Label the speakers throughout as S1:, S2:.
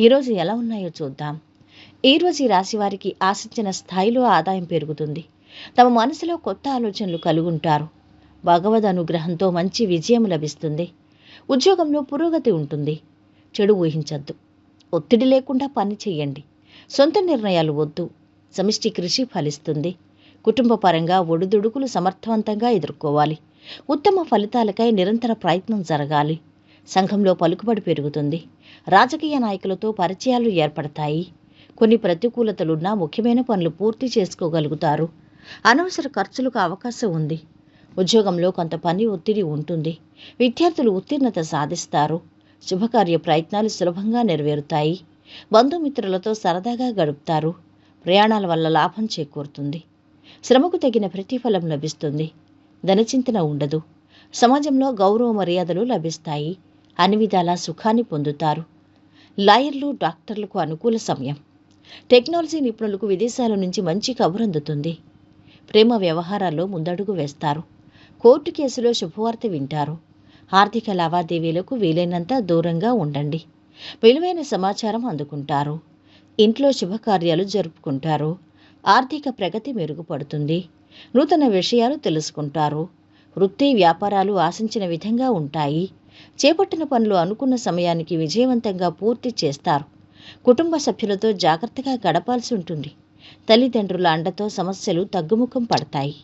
S1: ఈరోజు ఎలా ఉన్నాయో చూద్దాం. ఈరోజు ఈ రాశి వారికి ఆశించిన స్థాయిలో ఆదాయం పెరుగుతుంది. తమ మనసులో కొత్త ఆలోచనలు కలుగుంటారు. భగవద్ అనుగ్రహంతో మంచి విజయం లభిస్తుంది. ఉద్యోగంలో పురోగతి ఉంటుంది. చెడు ఊహించద్దు. ఒత్తిడి లేకుండా పని చేయండి. సొంత నిర్ణయాలు వద్దు. సమిష్టి కృషి ఫలిస్తుంది. కుటుంబ పరంగా ఒడిదుడుకులు సమర్థవంతంగా ఎదుర్కోవాలి. ఉత్తమ ఫలితాలకై నిరంతర ప్రయత్నం జరగాలి. సంఘంలో పలుకుబడి పెరుగుతుంది. రాజకీయ నాయకులతో పరిచయాలు ఏర్పడతాయి. కొన్ని ప్రతికూలతలున్నా ముఖ్యమైన పనులు పూర్తి చేసుకోగలుగుతారు. అనవసర ఖర్చులకు అవకాశం ఉంది. ఉద్యోగంలో కొంత పని ఒత్తిడి ఉంటుంది. విద్యార్థులు ఉత్తీర్ణత సాధిస్తారు. శుభకార్య ప్రయత్నాలు సులభంగా నెరవేరుతాయి. బంధుమిత్రులతో సరదాగా గడుపుతారు. ప్రయాణాల వల్ల లాభం చేకూరుతుంది. శ్రమకు తగిన ప్రతిఫలం లభిస్తుంది. ధనచింతన ఉండదు. సమాజంలో గౌరవ మర్యాదలు లభిస్తాయి. అన్ని విధాలా సుఖాన్ని పొందుతారు. లాయర్లు డాక్టర్లకు అనుకూల సమయం. టెక్నాలజీ నిపుణులకు విదేశాల నుంచి మంచి కబురు అందుతుంది. ప్రేమ వ్యవహారాల్లో ముందడుగు వేస్తారు. కోర్టు కేసులో శుభవార్త వింటారు. ఆర్థిక లావాదేవీలకు వీలైనంత దూరంగా ఉండండి. విలువైన సమాచారం అందుకుంటారు. ఇంట్లో శుభకార్యాలు జరుపుకుంటారు. ఆర్థిక ప్రగతి మెరుగుపడుతుంది. నూతన విషయాలు తెలుసుకుంటారు. వృత్తి వ్యాపారాలు ఆశించిన విధంగా ఉంటాయి. చేపట్టిన పనులు అనుకున్న సమయానికి విజయవంతంగా పూర్తి చేస్తారు. కుటుంబ సభ్యులతో జాగ్రత్తగా గడపాల్సి ఉంటుంది. తల్లిదండ్రుల అండతో సమస్యలు తగ్గుముఖం పడతాయి.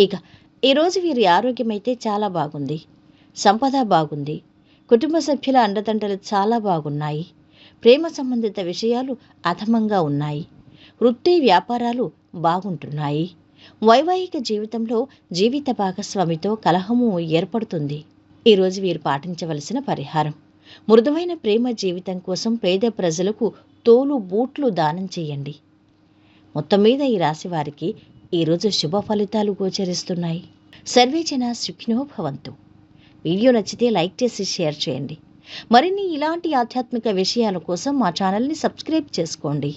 S1: ఇక ఈరోజు వీరి ఆరోగ్యమైతే చాలా బాగుంది. సంపద బాగుంది. కుటుంబ సభ్యుల అండదండలు చాలా బాగున్నాయి. ప్రేమ సంబంధిత విషయాలు అధమంగా ఉన్నాయి. వృత్తి వ్యాపారాలు బాగుంటున్నాయి. వైవాహిక జీవితంలో జీవిత భాగస్వామితో కలహము ఏర్పడుతుంది. ఈరోజు వీరు పాటించవలసిన పరిహారం. మృదువైన ప్రేమ జీవితం కోసం పేద ప్రజలకు తోలు బూట్లు దానం చేయండి. మొత్తం మీద ఈ రాశి వారికి ఈరోజు శుభ ఫలితాలు గోచరిస్తున్నాయి. సర్వే జన భవంతు. వీడియో నచ్చితే లైక్ చేసి షేర్ చేయండి. మరిన్ని ఇలాంటి ఆధ్యాత్మిక విషయాల కోసం మా ఛానల్ని సబ్స్క్రైబ్ చేసుకోండి.